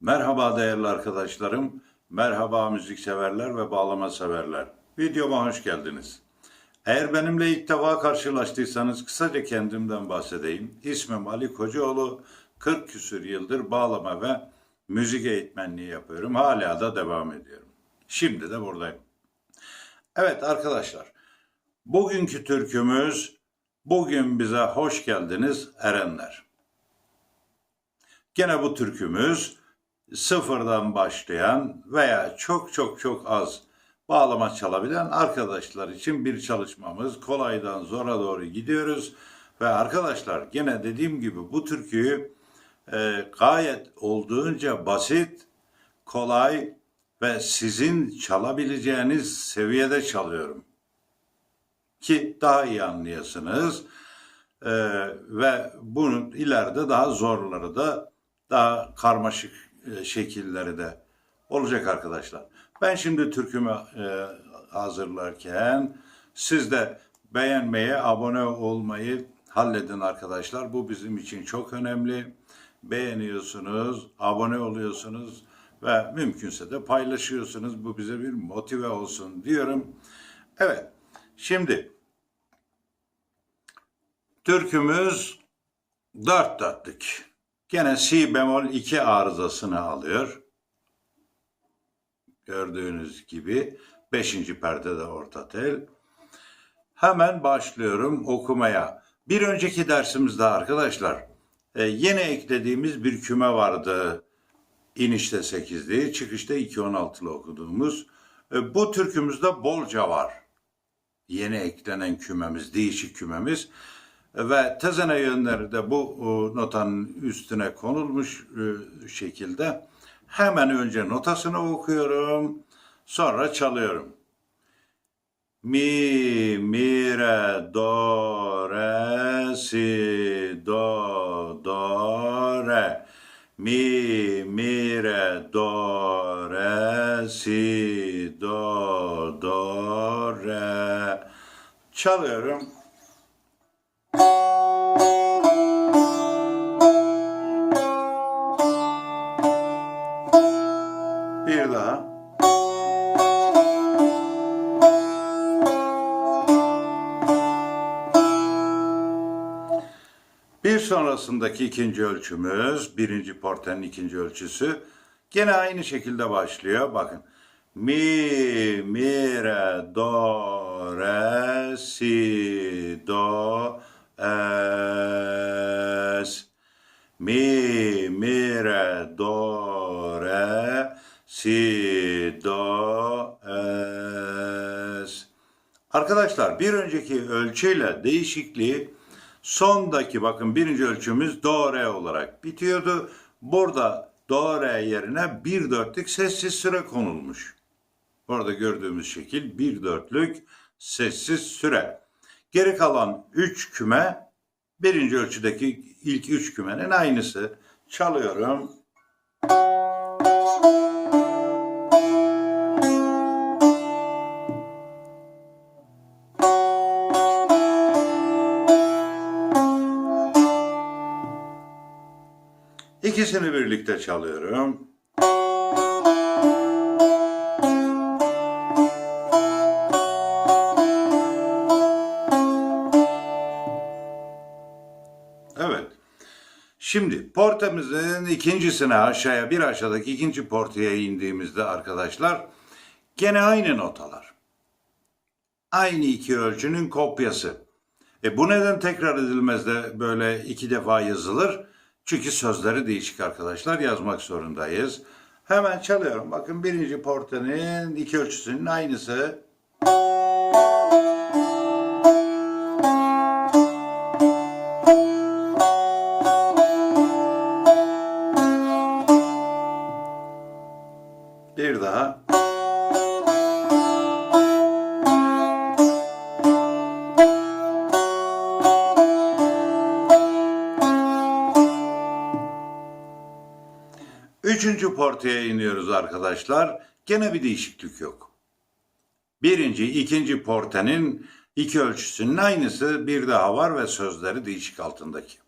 Merhaba değerli arkadaşlarım, merhaba müzik severler ve bağlama severler. Videoma hoş geldiniz. Eğer benimle ilk defa karşılaştıysanız kısaca kendimden bahsedeyim. İsmim Ali Kocaoğlu, 40 küsür yıldır bağlama ve müzik eğitmenliği yapıyorum. Hala da devam ediyorum. Şimdi de buradayım. Evet arkadaşlar, bugünkü türkümüz Bugün bize hoş geldiniz erenler. Gene bu türkümüz sıfırdan başlayan veya çok çok çok az bağlama çalabilen arkadaşlar için bir çalışmamız. Kolaydan zora doğru gidiyoruz. Ve arkadaşlar gene dediğim gibi bu türküyü e, gayet olduğunca basit, kolay ve sizin çalabileceğiniz seviyede çalıyorum. Ki daha iyi anlayasınız. E, ve bunun ileride daha zorları da daha karmaşık şekilleri de olacak arkadaşlar. Ben şimdi türkümü e, hazırlarken siz de beğenmeyi, abone olmayı halledin arkadaşlar. Bu bizim için çok önemli. Beğeniyorsunuz, abone oluyorsunuz ve mümkünse de paylaşıyorsunuz. Bu bize bir motive olsun diyorum. Evet, şimdi türkümüz dört dörtlük. Gene si bemol 2 arızasını alıyor. Gördüğünüz gibi 5. perde de orta tel. Hemen başlıyorum okumaya. Bir önceki dersimizde arkadaşlar e, yeni eklediğimiz bir küme vardı. İnişte 8'li, çıkışta 2.16'lı okuduğumuz. E, bu türkümüzde bolca var. Yeni eklenen kümemiz, değişik kümemiz ve tezene yönleri de bu e, notanın üstüne konulmuş e, şekilde hemen önce notasını okuyorum sonra çalıyorum. Mi, mi, re, do, re, si, do, do, re. Mi, mi, re, do, re, si, do, do, re. Çalıyorum. Daha. Bir sonrasındaki ikinci ölçümüz, birinci portenin ikinci ölçüsü gene aynı şekilde başlıyor. Bakın. Mi, mi, re, do, re, si, do, es. Mi, mi, re, do, si, do, es. Arkadaşlar bir önceki ölçüyle değişikliği sondaki bakın birinci ölçümüz do, re olarak bitiyordu. Burada do, re yerine bir dörtlük sessiz süre konulmuş. Orada gördüğümüz şekil bir dörtlük sessiz süre. Geri kalan üç küme birinci ölçüdeki ilk üç kümenin aynısı. Çalıyorum. İkisini birlikte çalıyorum. Evet. Şimdi portemizin ikincisine aşağıya bir aşağıdaki ikinci portaya indiğimizde arkadaşlar gene aynı notalar. Aynı iki ölçünün kopyası. E bu neden tekrar edilmez de böyle iki defa yazılır? Çünkü sözleri değişik arkadaşlar yazmak zorundayız. Hemen çalıyorum. Bakın birinci portenin iki ölçüsünün aynısı. Bir Üçüncü portaya iniyoruz arkadaşlar. Gene bir değişiklik yok. Birinci, ikinci portenin iki ölçüsünün aynısı bir daha var ve sözleri değişik altındaki.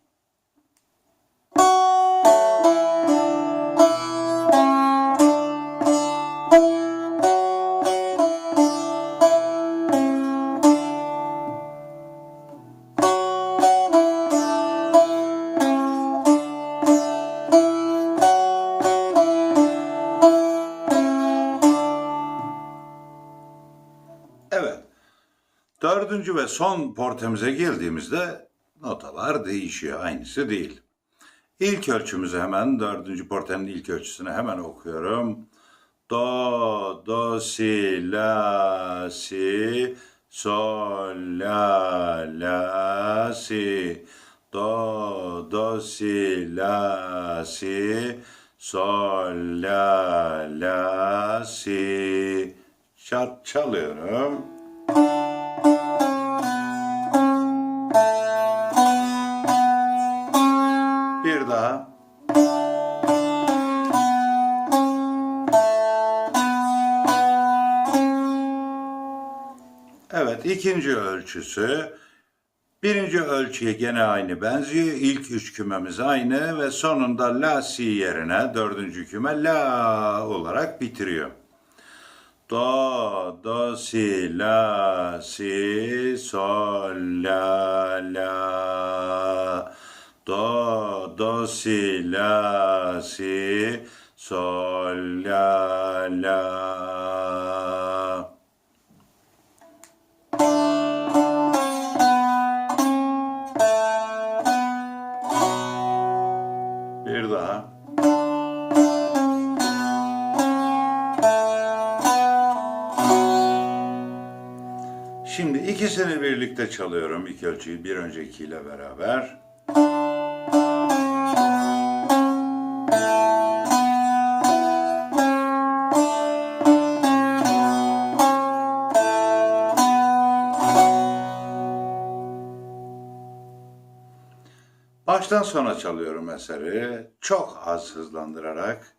Dördüncü ve son portemize geldiğimizde notalar değişiyor. Aynısı değil. İlk ölçümüzü hemen dördüncü portenin ilk ölçüsünü hemen okuyorum. Do, do, si, la, si, sol, la, la, si. Do, do, si, la, si, sol, la, la, si. Çal çalıyorum. Evet, ikinci ölçüsü. Birinci ölçüye gene aynı benziyor. İlk üç kümemiz aynı ve sonunda la si yerine dördüncü küme la olarak bitiriyor. Do, do, si, la, si, sol, la, la. Do, do, si, la, si, sol, la, la. Bir daha. Şimdi ikisini birlikte çalıyorum. İki ölçüyü bir öncekiyle beraber. Baştan sona çalıyorum eseri. Çok az hızlandırarak.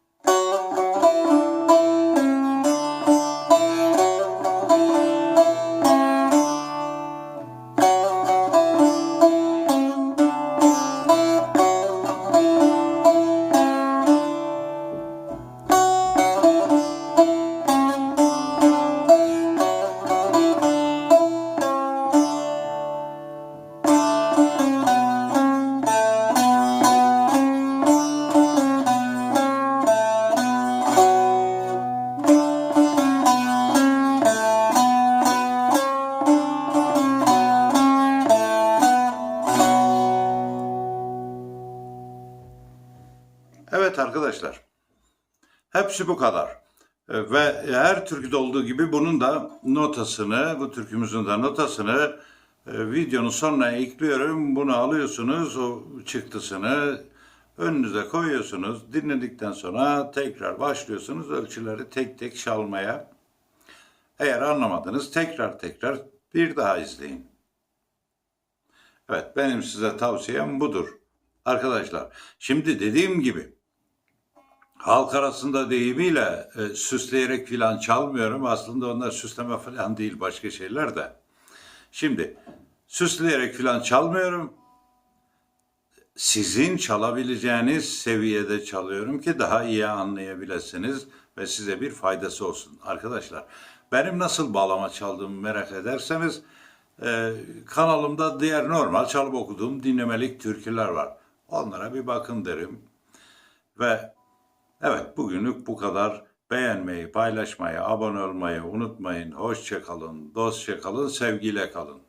Evet arkadaşlar. Hepsi bu kadar. E, Ve her türküde olduğu gibi bunun da notasını, bu türkümüzün de notasını e, videonun sonuna ekliyorum. Bunu alıyorsunuz, o çıktısını önünüze koyuyorsunuz. Dinledikten sonra tekrar başlıyorsunuz ölçüleri tek tek çalmaya. Eğer anlamadınız tekrar tekrar bir daha izleyin. Evet benim size tavsiyem budur. Arkadaşlar şimdi dediğim gibi halk arasında deyimiyle e, süsleyerek filan çalmıyorum. Aslında onlar süsleme falan değil başka şeyler de. Şimdi süsleyerek filan çalmıyorum. Sizin çalabileceğiniz seviyede çalıyorum ki daha iyi anlayabilirsiniz ve size bir faydası olsun. Arkadaşlar benim nasıl bağlama çaldığımı merak ederseniz e, kanalımda diğer normal çalıp okuduğum dinlemelik türküler var. Onlara bir bakın derim. Ve Evet bugünlük bu kadar. Beğenmeyi, paylaşmayı, abone olmayı unutmayın. Hoşça kalın, dostça kalın, sevgiyle kalın.